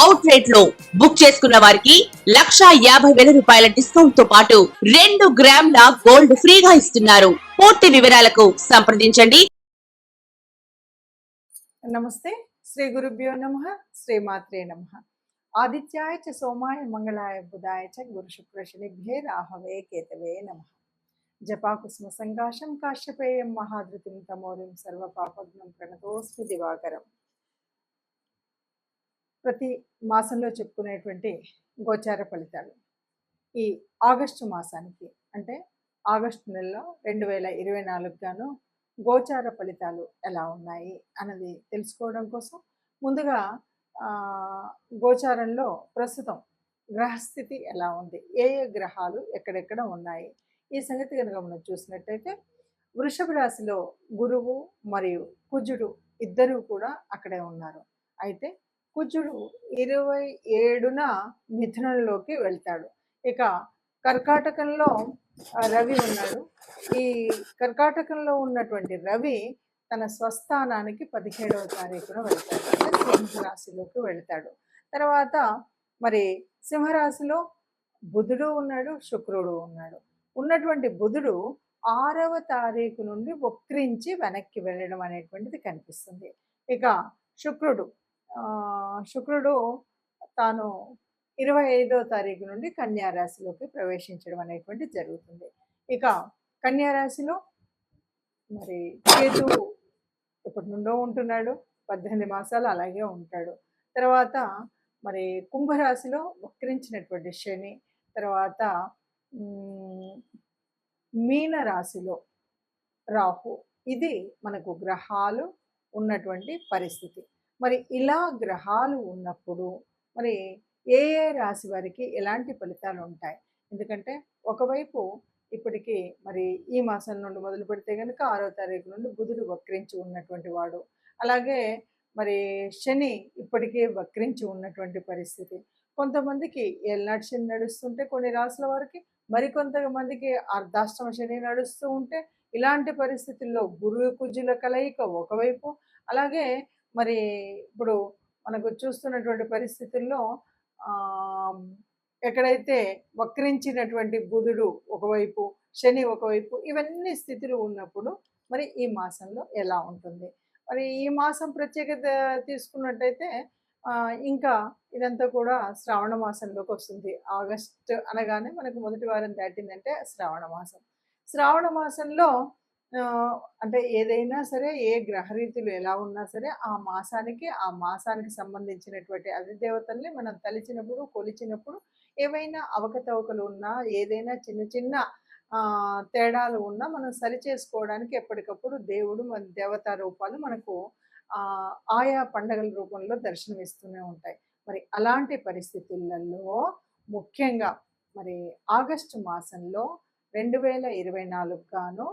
Out రేట్లో book చేసుకున్న వారికి లక్షా యాభై వేల రూపాయల డిస్కౌంట్తో పాటు రెండు గ్రాముల గోల్డ్ ఫ్రీగా ఇస్తున్నారు. పూర్తి వివరాలకు సంప్రదించండి. నమస్తే. శ్రీ గురుభ్యో నమ. శ్రీ మాత్రే నమ. ఆదిత్యాయ చ సోమాయ మంగళాయ బుధాయ చ గురు శుక్ర శనిభ్యే రాహవే కేతవే నమ. జపాకుస్మ సంకాశం కాశ్యపేయం మహాధృతిం తమోరిం సర్వపాపగ్నం ప్రణతోస్మి దివాకరం. ప్రతి మాసంలో చెప్పుకునేటువంటి గోచార ఫలితాలు. ఈ ఆగస్టు మాసానికి అంటే ఆగస్టు నెలలో రెండు వేల ఇరవై నాలుగు గాను గోచార ఫలితాలు ఎలా ఉన్నాయి అన్నది తెలుసుకోవడం కోసం ముందుగా గోచారంలో ప్రస్తుతం గ్రహస్థితి ఎలా ఉంది? ఏ ఏ గ్రహాలు ఎక్కడెక్కడ ఉన్నాయి? ఈ సంగతి కనుక మనం చూసినట్టయితే వృషభ రాశిలో గురువు మరియు కుజుడు ఇద్దరూ కూడా అక్కడే ఉన్నారు. అయితే కుజుడు ఇరవై ఏడున మిథునంలోకి వెళ్తాడు. ఇక కర్కాటకంలో రవి ఉన్నాడు. ఈ కర్కాటకంలో ఉన్నటువంటి రవి తన స్వస్థానానికి పదిహేడవ తారీఖున వెళ్తాడు. అంటే సింహరాశిలోకి వెళ్తాడు. తర్వాత మరి సింహరాశిలో బుధుడు ఉన్నాడు శుక్రుడు ఉన్నాడు. ఉన్నటువంటి బుధుడు ఆరవ తారీఖు నుండి వక్రించి వెనక్కి వెళ్ళడం అనేటువంటిది కనిపిస్తుంది. ఇక శుక్రుడు శుక్రుడు తాను ఇరవై ఐదో తారీఖు నుండి కన్యారాశిలోకి ప్రవేశించడం అనేటువంటి జరుగుతుంది. ఇక కన్యారాశిలో మరి కేతు ఇప్పటి నుండో ఉంటున్నాడు. పద్దెనిమిది మాసాలు అలాగే ఉంటాడు. తర్వాత మరి కుంభరాశిలో వక్రించినటువంటి శని తర్వాత మీనరాశిలో మీన రాశిలో రాహు. ఇది మనకు గ్రహాలు ఉన్నటువంటి పరిస్థితి. మరి ఇలా గ్రహాలు ఉన్నప్పుడు మరి ఏ ఏ రాశి వారికి ఎలాంటి ఫలితాలు ఉంటాయి? ఎందుకంటే ఒకవైపు ఇప్పటికీ మరి ఈ మాసం నుండి మొదలు పెడితే కనుక ఆరో తారీఖు నుండి బుధుడు వక్రించి ఉన్నటువంటి వాడు. అలాగే మరి శని ఇప్పటికే వక్రించి ఉన్నటువంటి పరిస్థితి. కొంతమందికి ఏళ్ళనాటి శని నడుస్తుంటే కొన్ని రాసుల వారికి మరికొంతమందికి అర్ధాష్టమ శని నడుస్తూ ఉంటే ఇలాంటి పరిస్థితుల్లో గురువు కుజుల కలయిక ఒకవైపు అలాగే మరి ఇప్పుడు మనకు చూస్తున్నటువంటి పరిస్థితుల్లో ఎక్కడైతే వక్రించినటువంటి బుధుడు ఒకవైపు శని ఒకవైపు ఇవన్నీ స్థితులు ఉన్నప్పుడు మరి ఈ మాసంలో ఎలా ఉంటుంది? మరి ఈ మాసం ప్రత్యేకత తీసుకున్నట్టయితే ఇంకా ఇదంతా కూడా శ్రావణ మాసంలోకి వస్తుంది. ఆగస్ట్ అనగానే మనకు మొదటి వారం దాటిందంటే శ్రావణ మాసం. శ్రావణ మాసంలో అంటే ఏదైనా సరే ఏ గ్రహరీతులు ఎలా ఉన్నా సరే ఆ మాసానికి ఆ మాసానికి సంబంధించినటువంటి అధిదేవతల్ని మనం తలిచినప్పుడు కొలిచినప్పుడు ఏవైనా అవకతవకలు ఉన్నా ఏదైనా చిన్న చిన్న తేడాలు ఉన్నా మనం సరి చేసుకోవడానికి ఎప్పటికప్పుడు దేవుడు మన దేవతా రూపాలు మనకు ఆయా పండగల రూపంలో దర్శనమిస్తూనే ఉంటాయి. మరి అలాంటి పరిస్థితులలో ముఖ్యంగా మరి ఆగస్టు మాసంలో రెండు వేల ఇరవై నాలుగు గాను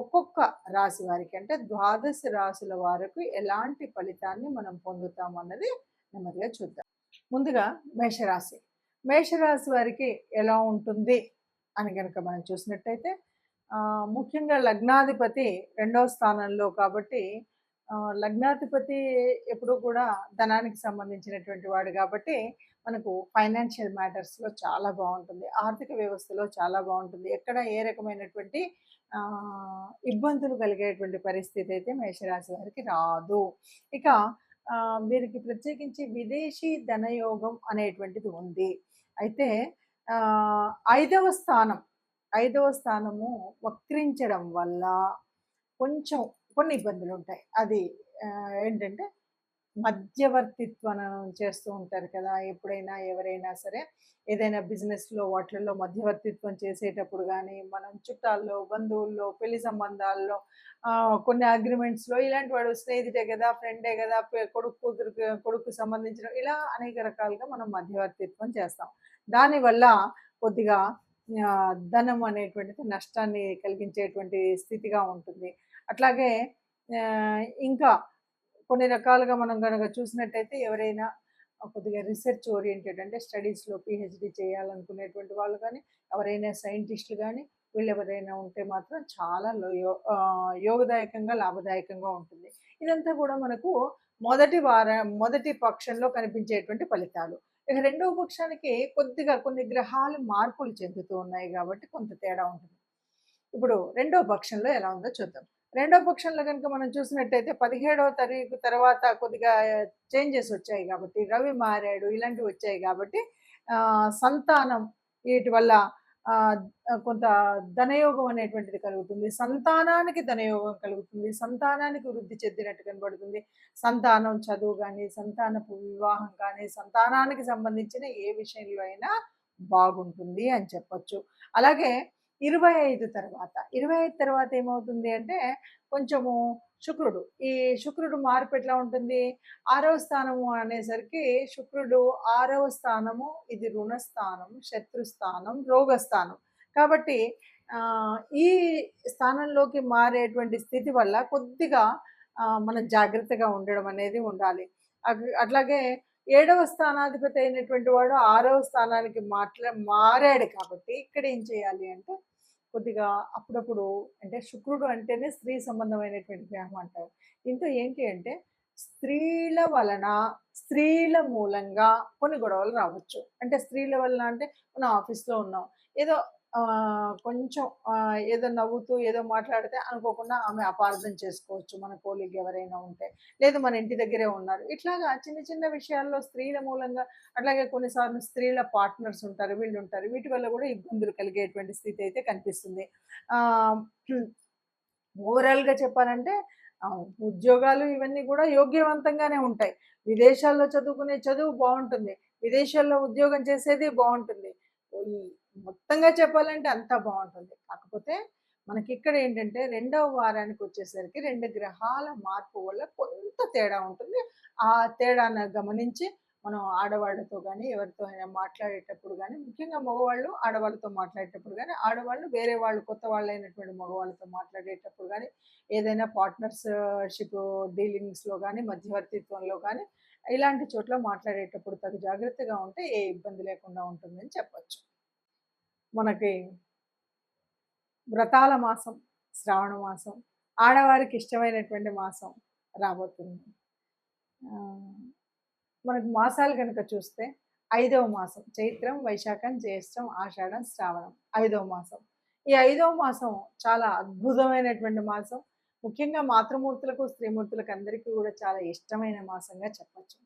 ఒక్కొక్క రాశి వారికి అంటే ద్వాదశ రాశుల వారికి ఎలాంటి ఫలితాన్ని మనం పొందుతాం అన్నది నెమ్మదిగా చూద్దాం. ముందుగా మేషరాశి. మేషరాశి వారికి ఎలా ఉంటుంది అని కనుక మనం చూసినట్టయితే ముఖ్యంగా లగ్నాధిపతి రెండవ స్థానంలో కాబట్టి లగ్నాధిపతి ఎప్పుడూ కూడా ధనానికి సంబంధించినటువంటి వాడు కాబట్టి మనకు ఫైనాన్షియల్ మ్యాటర్స్లో చాలా బాగుంటుంది. ఆర్థిక వ్యవస్థలో చాలా బాగుంటుంది. ఎక్కడ ఏ రకమైనటువంటి ఇబ్బందులు కలిగేటువంటి పరిస్థితి అయితే మేషరాశి వారికి రాదు. ఇక వీరికి ప్రత్యేకించి విదేశీ ధనయోగం అనేటువంటిది ఉంది. అయితే ఐదవ స్థానం ఐదవ స్థానము వక్రించడం వల్ల కొంచెం కొన్ని ఇబ్బందులు ఉంటాయి. అది ఏంటంటే మధ్యవర్తిత్వం చేస్తూ ఉంటారు కదా. ఎప్పుడైనా ఎవరైనా సరే ఏదైనా బిజినెస్లో వాటిల్లో మధ్యవర్తిత్వం చేసేటప్పుడు కానీ మనం చుట్టాల్లో బంధువుల్లో పెళ్ళి సంబంధాల్లో కొన్ని అగ్రిమెంట్స్లో ఇలాంటి వాడు స్నేహితుడే కదా ఫ్రెండే కదా కొడుకు కూతురు కొడుకు సంబంధించిన ఇలా అనేక రకాలుగా మనం మధ్యవర్తిత్వం చేస్తాం. దానివల్ల కొద్దిగా ధనం అనేటువంటిది నష్టాన్ని కలిగించేటువంటి స్థితిగా ఉంటుంది. అట్లాగే ఇంకా కొన్ని రకాలుగా మనం కనుక చూసినట్టయితే ఎవరైనా కొద్దిగా రీసెర్చ్ ఓరియంటెడ్ అంటే స్టడీస్లో పిహెచ్డి చేయాలనుకునేటువంటి వాళ్ళు కానీ ఎవరైనా సైంటిస్టులు కానీ వీళ్ళు ఎవరైనా ఉంటే మాత్రం చాలా లో- యో- యోగదాయకంగా లాభదాయకంగా ఉంటుంది. ఇదంతా కూడా మనకు మొదటి వార మొదటి పక్షంలో కనిపించేటువంటి ఫలితాలు. ఇక రెండవ పక్షానికి కొద్దిగా కొన్ని గ్రహాలు మార్పులు చెందుతూ ఉన్నాయి కాబట్టి కొంత తేడా ఉంటుంది. ఇప్పుడు రెండవ పక్షంలో ఎలా ఉందో చూద్దాం. రెండవ పక్షంలో కనుక మనం చూసినట్టయితే పదిహేడవ తారీఖు తర్వాత కొద్దిగా చేంజెస్ వచ్చాయి కాబట్టి రవి మారాడు ఇలాంటివి వచ్చాయి కాబట్టి సంతానం వీటి వల్ల కొంత ధనయోగం అనేటువంటిది కలుగుతుంది. సంతానానికి ధనయోగం కలుగుతుంది. సంతానానికి వృద్ధి చెందినట్టు కనబడుతుంది. సంతానం చదువు కానీ సంతానపు వివాహం కానీ సంతానానికి సంబంధించిన ఏ విషయంలో అయినా బాగుంటుంది అని చెప్పొచ్చు. అలాగే ఇరవై ఐదు తర్వాత. ఇరవై ఐదు తర్వాత ఏమవుతుంది అంటే కొంచెము శుక్రుడు. ఈ శుక్రుడు మార్పు ఎట్లా ఉంటుంది? ఆరవ స్థానము అనేసరికి శుక్రుడు ఆరవ స్థానము ఇది రుణస్థానం శత్రుస్థానం రోగస్థానం. కాబట్టి ఈ స్థానంలోకి మారేటువంటి స్థితి వల్ల కొద్దిగా మనం జాగ్రత్తగా ఉండడం అనేది ఉండాలి. అట్లాగే ఏడవ స్థానాధిపతి అయినటువంటి వాడు ఆరవ స్థానానికి మాట్లా మారాడు కాబట్టి ఇక్కడ ఏం చేయాలి అంటే కొద్దిగా అప్పుడప్పుడు అంటే శుక్రుడు అంటేనే స్త్రీ సంబంధమైనటువంటి గ్రహం అంటారు. దీంతో ఏంటి అంటే స్త్రీల వలన స్త్రీల మూలంగా కొన్ని గొడవలు రావచ్చు. అంటే స్త్రీల వలన అంటే మనం ఆఫీస్లో ఉన్నాం. ఏదో కొంచెం ఏదో నవ్వుతూ ఏదో మాట్లాడితే అనుకోకుండా ఆమె అపార్థం చేసుకోవచ్చు. మన కోలీగ్ ఎవరైనా ఉంటే. లేదు మన ఇంటి దగ్గరే ఉన్నారు. ఇట్లాగా చిన్న చిన్న విషయాల్లో స్త్రీల మూలంగా అట్లాగే కొన్నిసార్లు స్త్రీల పార్ట్నర్స్ ఉంటారు వీళ్ళు ఉంటారు వీటి వల్ల కూడా ఇబ్బందులు కలిగేటువంటి స్థితి అయితే కనిపిస్తుంది. ఓవరాల్గా చెప్పాలంటే ఉద్యోగాలు ఇవన్నీ కూడా యోగ్యవంతంగానే ఉంటాయి. విదేశాల్లో చదువుకునే చదువు బాగుంటుంది. విదేశాల్లో ఉద్యోగం చేసేది బాగుంటుంది. మొత్తంగా చెప్పాలంటే అంతా బాగుంటుంది. కాకపోతే మనకి ఇక్కడ ఏంటంటే రెండవ వారానికి వచ్చేసరికి రెండు గ్రహాల మార్పు వల్ల కొంత తేడా ఉంటుంది. ఆ తేడాను గమనించి మనం ఆడవాళ్ళతో కానీ ఎవరితో అయినా మాట్లాడేటప్పుడు కానీ ముఖ్యంగా మగవాళ్ళు ఆడవాళ్ళతో మాట్లాడేటప్పుడు కానీ ఆడవాళ్ళు వేరే వాళ్ళు కొత్త వాళ్ళు అయినటువంటి మగవాళ్ళతో మాట్లాడేటప్పుడు కానీ ఏదైనా పార్ట్నర్షిప్ డీలింగ్స్లో కానీ మధ్యవర్తిత్వంలో కానీ ఇలాంటి చోట్ల మాట్లాడేటప్పుడు తగు జాగ్రత్తగా ఉంటే ఏ ఇబ్బంది లేకుండా ఉంటుందని చెప్పొచ్చు. మనకి వ్రతాల మాసం శ్రావణ మాసం ఆడవారికి ఇష్టమైనటువంటి మాసం రాబోతుంది. మనకు మాసాలు కనుక చూస్తే ఐదవ మాసం చైత్రం వైశాఖం జ్యేష్టం ఆషాఢం శ్రావణం ఐదవ మాసం. ఈ ఐదవ మాసం చాలా అద్భుతమైనటువంటి మాసం. ముఖ్యంగా మాతృమూర్తులకు స్త్రీమూర్తులకు అందరికీ కూడా చాలా ఇష్టమైన మాసంగా చెప్పచ్చు.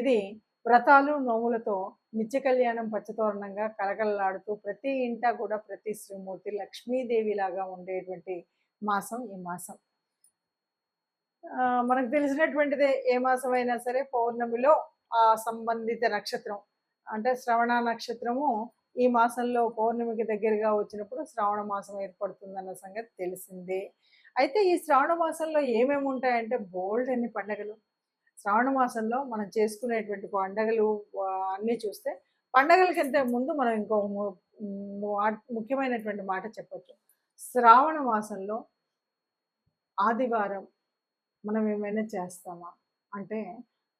ఇది వ్రతాలు నోములతో నిత్య కళ్యాణం పచ్చతోరణంగా కలకలలాడుతూ ప్రతి ఇంట కూడా ప్రతి శ్రీమూర్తి లక్ష్మీదేవి లాగా ఉండేటువంటి మాసం ఈ మాసం. మనకు తెలిసినటువంటిదే ఏ మాసం అయినా సరే పౌర్ణమిలో ఆ సంబంధిత నక్షత్రం. అంటే శ్రవణ నక్షత్రము ఈ మాసంలో పౌర్ణమికి దగ్గరగా వచ్చినప్పుడు శ్రావణ మాసం ఏర్పడుతుందన్న సంగతి తెలిసిందే. అయితే ఈ శ్రావణ మాసంలో ఏమేమి ఉంటాయంటే బోల్డ్ అన్ని పండగలు. శ్రావణ మాసంలో మనం చేసుకునేటువంటి పండగలు అన్నీ చూస్తే పండగలకంటే ముందు మనం ఇంకో ముఖ్యమైనటువంటి మాట చెప్పచ్చు. శ్రావణ మాసంలో ఆదివారం మనం ఏమైనా చేస్తామా? అంటే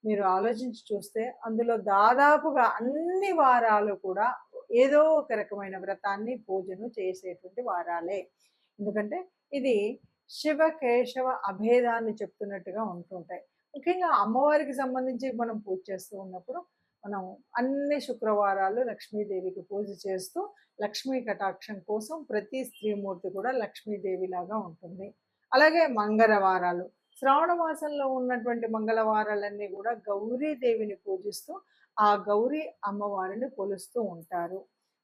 మీరు ఆలోచించి చూస్తే అందులో దాదాపుగా అన్ని వారాలు కూడా ఏదో ఒక రకమైన వ్రతాన్ని పూజను చేసేటువంటి వారాలే. ఎందుకంటే ఇది శివ కేశవ అభేదాన్ని చెప్తున్నట్టుగా ఉంటుంటాయి. ముఖ్యంగా అమ్మవారికి సంబంధించి మనం పూజ చేస్తూ ఉన్నప్పుడు మనం అన్ని శుక్రవారాలు లక్ష్మీదేవికి పూజ చేస్తూ లక్ష్మీ కటాక్షం కోసం ప్రతి స్త్రీమూర్తి కూడా లక్ష్మీదేవిలాగా ఉంటుంది. అలాగే మంగళవారాలు శ్రావణ మాసంలో ఉన్నటువంటి మంగళవారాలన్నీ కూడా గౌరీదేవిని పూజిస్తూ ఆ గౌరీ అమ్మవారిని కొలుస్తూ ఉంటారు.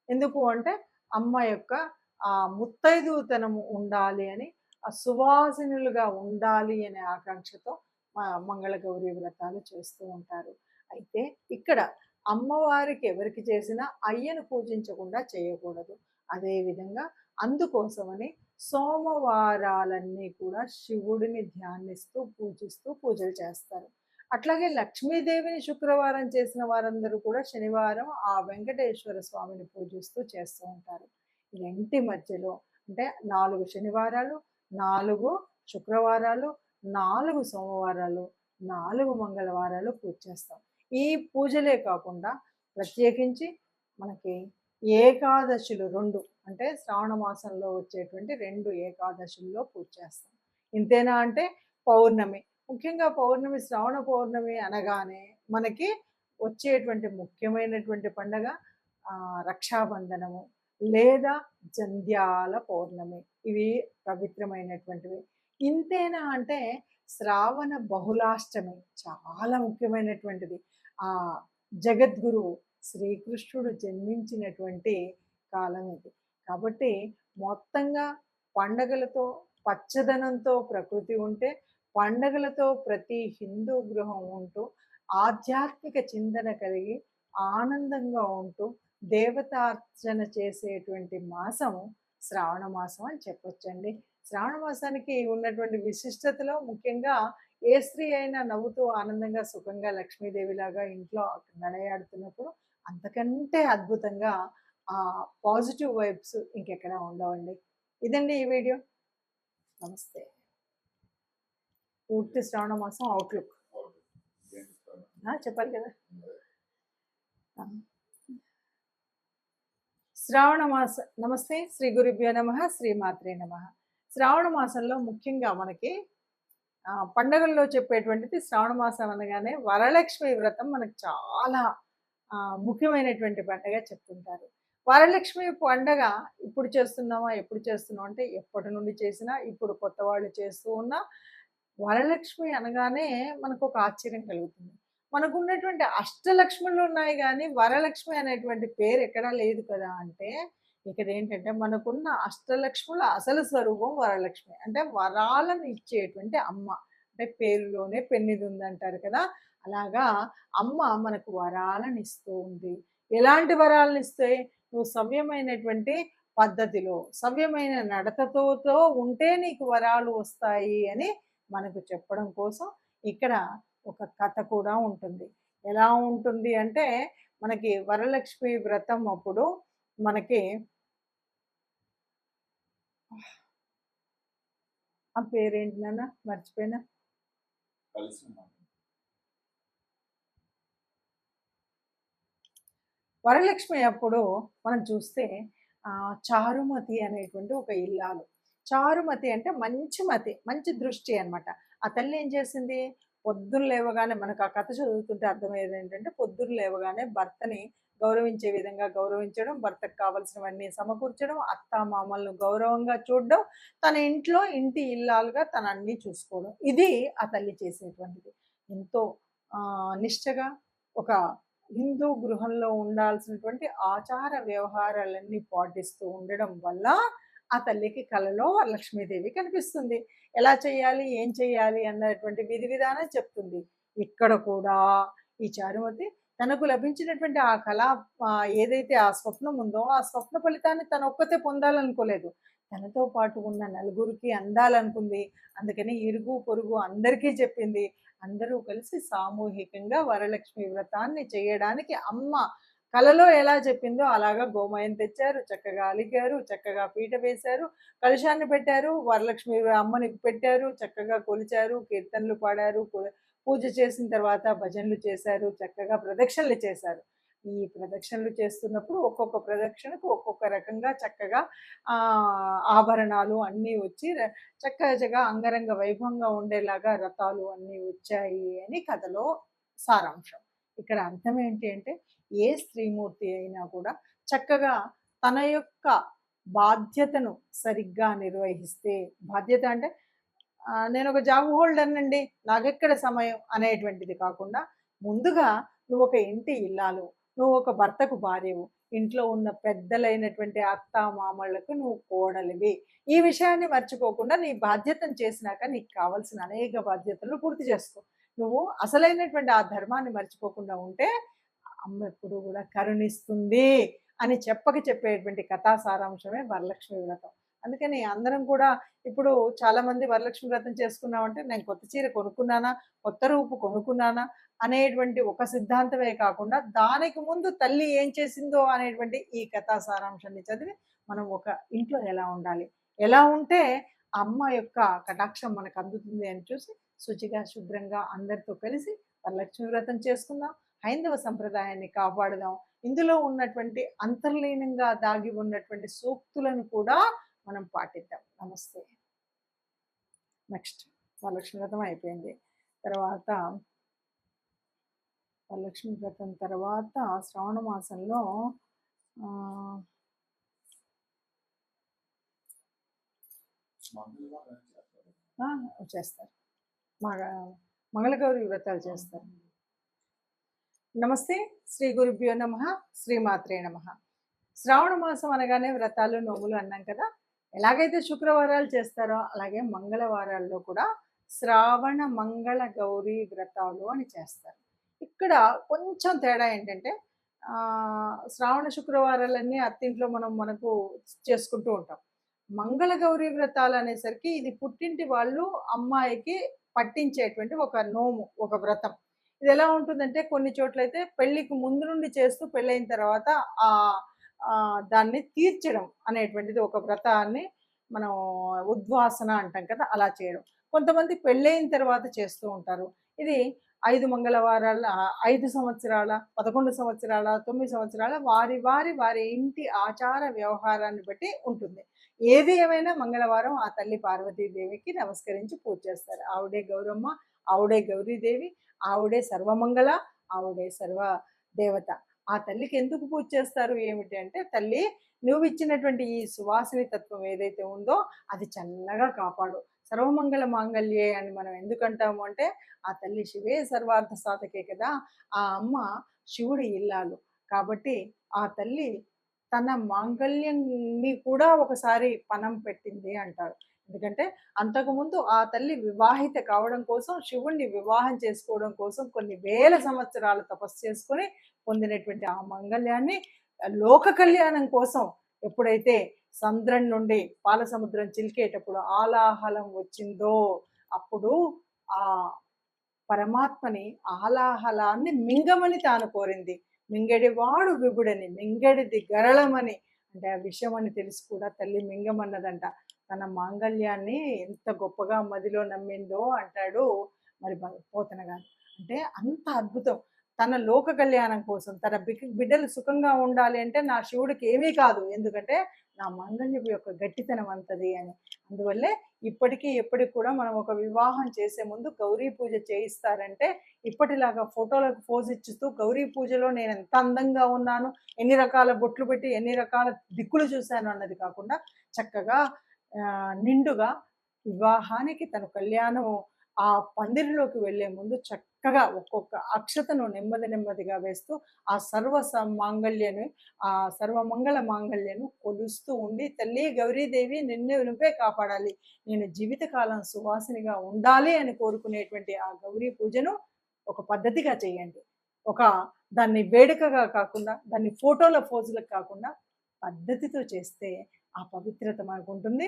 ఎందుకు అంటే అమ్మ యొక్క ఆ ముత్తైదుతనము ఉండాలి అని ఆ సువాసినులుగా ఉండాలి అనే ఆకాంక్షతో మ- మంగళ గౌరీ వ్రతాలు చేస్తూ ఉంటారు. అయితే ఇక్కడ అమ్మవారికి ఎవరికి చేసినా అయ్యను పూజించకుండా చేయకూడదు. అదేవిధంగా అందుకోసమని సోమవారాలన్నీ కూడా శివుడిని ధ్యానిస్తూ పూజిస్తూ పూజలు చేస్తారు. అట్లాగే లక్ష్మీదేవిని శుక్రవారం చేసిన వారందరూ కూడా శనివారం ఆ వెంకటేశ్వర స్వామిని పూజిస్తూ చేస్తూ ఉంటారు. రెంటి మధ్యలో అంటే నాలుగు శనివారాలు నాలుగు శుక్రవారాలు నాలుగు సోమవారాలు నాలుగు మంగళవారాలు పూజ చేస్తాం. ఈ పూజలే కాకుండా ప్రత్యేకించి మనకి ఏకాదశులు రెండు అంటే శ్రావణ మాసంలో వచ్చేటువంటి రెండు ఏకాదశుల్లో పూజ చేస్తాం. ఇంతేనా అంటే పౌర్ణమి. ముఖ్యంగా పౌర్ణమి శ్రావణ పౌర్ణమి అనగానే మనకి వచ్చేటువంటి ముఖ్యమైనటువంటి పండగ రక్షాబంధనము లేదా జంధ్యాల పౌర్ణమి. ఇవి పవిత్రమైనటువంటివి. ఇంతేనా అంటే శ్రావణ బహుళాష్టమి చాలా ముఖ్యమైనటువంటిది. ఆ జగద్గురువు శ్రీకృష్ణుడు జన్మించినటువంటి కాలం ఇది. కాబట్టి మొత్తంగా పండగలతో పచ్చదనంతో ప్రకృతి ఉంటే పండగలతో ప్రతి హిందూ గృహం ఉంటూ ఆధ్యాత్మిక చింతన కలిగి ఆనందంగా ఉంటూ దేవతార్చన చేసేటువంటి మాసము శ్రావణ మాసం అని చెప్పొచ్చండి. శ్రావణ మాసానికి ఉన్నటువంటి విశిష్టతలో ముఖ్యంగా ఏ స్త్రీ అయినా నవ్వుతూ ఆనందంగా సుఖంగా లక్ష్మీదేవిలాగా ఇంట్లో నడయాడుతున్నప్పుడు అంతకంటే అద్భుతంగా ఆ పాజిటివ్ వైబ్స్ ఇంకెక్కడా ఉండవండి. ఇదండి ఈ వీడియో. నమస్తే. పూర్తి శ్రావణ మాసం అవుట్లుక్ చెప్పాలి కదా. శ్రావణ మాస నమస్తే శ్రీ గురుభ్యో నమ శ్రీ మాత్రే నమ. శ్రావణ మాసంలో ముఖ్యంగా మనకి పండగల్లో చెప్పేటువంటిది శ్రావణ మాసం అనగానే వరలక్ష్మి వ్రతం మనకు చాలా ముఖ్యమైనటువంటి పండగ చెప్తుంటారు. వరలక్ష్మి పండగ ఇప్పుడు చేస్తున్నామా ఎప్పుడు చేస్తున్నాం అంటే ఎప్పటి నుండి చేసినా ఇప్పుడు కొత్త వాళ్ళు చేస్తూ ఉన్నా వరలక్ష్మి అనగానే మనకు ఒక ఆశ్చర్యం కలుగుతుంది. మనకు ఉన్నటువంటి అష్టలక్ష్ములు ఉన్నాయి కానీ వరలక్ష్మి అనేటువంటి పేరు ఎక్కడా లేదు కదా అంటే ఇక్కడ ఏంటంటే మనకున్న అష్టలక్ష్ముల అసలు స్వరూపం వరలక్ష్మి. అంటే వరాలను ఇచ్చేటువంటి అమ్మ. అంటే పేరులోనే పెన్నిది ఉందంటారు కదా. అలాగా అమ్మ మనకు వరాలను ఇస్తూ ఉంది. ఎలాంటి వరాలను ఇస్తే? నువ్వు సవ్యమైనటువంటి పద్ధతిలో సవ్యమైన నడతతోతో ఉంటే నీకు వరాలు వస్తాయి అని మనకు చెప్పడం కోసం ఇక్కడ ఒక కథ కూడా ఉంటుంది. ఎలా ఉంటుంది అంటే మనకి వరలక్ష్మి వ్రతం అప్పుడు మనకి ఆ పేరేంటి నాన్న? మర్చిపోయినా? వరలక్ష్మి అప్పుడు మనం చూస్తే ఆ, చారుమతి అనేటువంటి ఒక ఇల్లాలు. చారుమతి అంటే మంచి మతి మంచి దృష్టి అన్నమాట. ఆ తల్లి ఏం చేసింది? పొద్దున్న లేవగానే మనకు ఆ కథ చదువుతుంటే అర్థమయ్యేది ఏంటంటే పొద్దున్న లేవగానే భర్తని గౌరవించే విధంగా గౌరవించడం భర్తకు కావలసినవన్నీ సమకూర్చడం అత్త మామలను గౌరవంగా చూడడం తన ఇంట్లో ఇంటి ఇల్లాలుగా తన అన్నీ చూసుకోవడం. ఇది ఆ తల్లి చేసేటువంటిది. ఎంతో నిష్టగా ఒక హిందూ గృహంలో ఉండాల్సినటువంటి ఆచార వ్యవహారాలన్నీ పాటిస్తూ ఉండడం వల్ల ఆ తల్లికి కలలో లక్ష్మీదేవి కనిపిస్తుంది. ఎలా చేయాలి? ఏం చేయాలి? అన్నటువంటి విధి విధానం చెప్తుంది. ఇక్కడ కూడా ఈ చారుమతి తనకు లభించినటువంటి ఆ కళ ఏదైతే ఆ స్వప్నం ఉందో ఆ స్వప్న ఫలితాన్ని తన ఒక్కతే పొందాలనుకోలేదు. తనతో పాటు ఉన్న నలుగురికి అందాలనుకుంది. అందుకని ఇరుగు పొరుగు అందరికీ చెప్పింది. అందరూ కలిసి సామూహికంగా వరలక్ష్మి వ్రతాన్ని చేయడానికి అమ్మ కళలో ఎలా చెప్పిందో అలాగా గోమయం తెచ్చారు చక్కగా అలిగారు చక్కగా పీట వేశారు కలుషాన్ని పెట్టారు వరలక్ష్మి అమ్మని పెట్టారు చక్కగా కొలిచారు కీర్తనలు పాడారు పూజ చేసిన తర్వాత భజనలు చేశారు చక్కగా ప్రదక్షిణలు చేశారు. ఈ ప్రదక్షిణలు చేస్తున్నప్పుడు ఒక్కొక్క ప్రదక్షిణకు ఒక్కొక్క రకంగా చక్కగా ఆభరణాలు అన్నీ వచ్చి చక్కగా అంగరంగ వైభవంగా ఉండేలాగా రథాలు అన్నీ వచ్చాయి అని కథలో సారాంశం. ఇక్కడ అర్థం ఏంటి అంటే ఏ స్త్రీమూర్తి అయినా కూడా చక్కగా తన యొక్క బాధ్యతను సరిగ్గా నిర్వహిస్తే బాధ్యత అంటే నేను ఒక జాబ్ హోల్డర్ అండి నాకెక్కడ సమయం అనేటువంటిది కాకుండా ముందుగా నువ్వు ఒక ఇంటి ఇల్లాలు నువ్వు ఒక భర్తకు భార్యవు ఇంట్లో ఉన్న పెద్దలైనటువంటి అత్త మామళ్ళకు నువ్వు కోడలివి. ఈ విషయాన్ని మర్చిపోకుండా నీ బాధ్యతను చేసినాక నీకు కావాల్సిన అనేక బాధ్యతలు పూర్తి చేసుకో. నువ్వు అసలైనటువంటి ఆ ధర్మాన్ని మర్చిపోకుండా ఉంటే అమ్మ ఎప్పుడు కూడా కరుణిస్తుంది అని చెప్పక చెప్పేటువంటి కథా సారాంశమే వరలక్ష్మి వ్రతం. అందుకని అందరం కూడా ఇప్పుడు చాలా మంది వరలక్ష్మి వ్రతం చేసుకున్నామంటే నేను కొత్త చీర కొనుక్కున్నానా కొత్త రూపు కొనుక్కున్నానా అనేటువంటి ఒక సిద్ధాంతమే కాకుండా దానికి ముందు తల్లి ఏం చేసిందో అనేటువంటి ఈ కథా సారాంశాన్ని చదివి మనం ఒక ఇంట్లో ఎలా ఉండాలి ఎలా ఉంటే అమ్మ యొక్క కటాక్షం మనకు అందుతుంది అని చూసి శుచిగా శుభ్రంగా అందరితో కలిసి వరలక్ష్మి వ్రతం చేసుకుందాం. హైందవ సంప్రదాయాన్ని కాపాడుదాం. ఇందులో ఉన్నటువంటి అంతర్లీనంగా దాగి ఉన్నటువంటి సూక్తులను కూడా మనం పాటిద్దాం. నమస్తే. నెక్స్ట్. వరలక్ష్మి వ్రతం అయిపోయింది. తర్వాత వరలక్ష్మి వ్రతం తర్వాత శ్రావణ మాసంలో చేస్తారు. చేస్తారు. మగ మంగళగౌరి వ్రతాలు చేస్తారు. నమస్తే శ్రీ గురుభ్యో నమ శ్రీమాత్రే నమ. శ్రావణ మాసం అనగానే వ్రతాలు నోములు అన్నాం కదా ఎలాగైతే శుక్రవారాలు చేస్తారో అలాగే మంగళవారాల్లో కూడా శ్రావణ మంగళ గౌరీ వ్రతాలు అని చేస్తారు. ఇక్కడ కొంచెం తేడా ఏంటంటే ఆ, శ్రావణ శుక్రవారాలన్నీ అత్తింట్లో మనం మనకు చేసుకుంటూ ఉంటాం. మంగళ గౌరీ వ్రతాలు అనేసరికి ఇది పుట్టింటి వాళ్ళు అమ్మాయికి పట్టించేటువంటి ఒక నోము ఒక వ్రతం. ఇది ఎలా ఉంటుందంటే కొన్ని చోట్లయితే పెళ్ళికి ముందు నుండి చేస్తూ పెళ్ళైన తర్వాత ఆ దాన్ని తీర్చడం అనేటువంటిది ఒక వ్రతాన్ని మనం ఉద్వాసన అంటాం కదా అలా చేయడం. కొంతమంది పెళ్ళైన తర్వాత చేస్తూ ఉంటారు. ఇది ఐదు మంగళవారాల ఐదు సంవత్సరాల పదకొండు సంవత్సరాల తొమ్మిది సంవత్సరాల వారి వారి వారి ఇంటి ఆచార వ్యవహారాన్ని బట్టి ఉంటుంది. ఏది ఏమైనా మంగళవారం ఆ తల్లి పార్వతీదేవికి నమస్కరించి పూజ చేస్తారు. ఆవిడే గౌరమ్మ ఆవిడే గౌరీదేవి ఆవిడే సర్వమంగళ ఆవిడే సర్వ దేవత. ఆ తల్లికి ఎందుకు పూజ చేస్తారు? ఏమిటి అంటే తల్లి నువ్వు ఇచ్చినటువంటి ఈ సువాసని తత్వం ఏదైతే ఉందో అది చల్లగా కాపాడు. సర్వమంగళ మాంగళ్యే అని మనం ఎందుకంటాము అంటే ఆ తల్లి శివే సర్వార్థ సాధకే కదా ఆ అమ్మ శివుడి ఇల్లాలు. కాబట్టి ఆ తల్లి తన మాంగళ్యంని కూడా ఒకసారి పనం పెట్టింది అంటారు. ఎందుకంటే అంతకుముందు ఆ తల్లి వివాహిత కావడం కోసం శివుణ్ణి వివాహం చేసుకోవడం కోసం కొన్ని వేల సంవత్సరాలు తపస్సు చేసుకొని పొందినటువంటి ఆ మంగళ్యాన్ని లోక కళ్యాణం కోసం ఎప్పుడైతే సంద్రం నుండి పాలసముద్రం చిలికేటప్పుడు ఆలాహలం వచ్చిందో అప్పుడు ఆ పరమాత్మని ఆలాహలాన్ని మింగమని తాను కోరింది. మింగడివాడు విభుడని మింగడిది గరళమని. అంటే ఆ విషయం అని తెలిసి కూడా తల్లి మింగమన్నదంట. తన మాంగళ్యాన్ని ఎంత గొప్పగా మదిలో నమ్మిందో అంటాడు మరి భ- పోతన గారు. అంటే అంత అద్భుతం. తన లోక కళ్యాణం కోసం తన బిడ్డలు సుఖంగా ఉండాలి అంటే నా శివుడికి ఏమీ కాదు. ఎందుకంటే నా మంగళ్యపు యొక్క గట్టితనం అంతది అని. అందువల్లే ఇప్పటికీ ఎప్పటికి కూడా మనం ఒక వివాహం చేసే ముందు గౌరీ పూజ చేయిస్తారంటే ఇప్పటిలాగా ఫోటోలకు ఫోజ్ ఇచ్చుతూ గౌరీ పూజలో నేను ఎంత అందంగా ఉన్నాను ఎన్ని రకాల బొట్లు పెట్టి ఎన్ని రకాల దిక్కులు చూశాను అన్నది కాకుండా చక్కగా నిండుగా వివాహానికి తన కళ్యాణం ఆ పందిరిలోకి వెళ్ళే ముందు చక్కగా ఒక్కొక్క అక్షతను నెమ్మది నెమ్మదిగా వేస్తూ ఆ సర్వ మాంగళ్యను ఆ సర్వమంగళ మాంగళ్యను కొలుస్తూ ఉండి తల్లి గౌరీదేవి నిన్ను నువ్వే కాపాడాలి. నేను జీవితకాలం సువాసినిగా ఉండాలి అని కోరుకునేటువంటి ఆ గౌరీ పూజను ఒక పద్ధతిగా చేయండి. ఒక దాన్ని వేడుకగా కాకుండా దాన్ని ఫోటోల ఫోజులకు కాకుండా పద్ధతితో చేస్తే ఆ పవిత్రత మనకు ఉంటుంది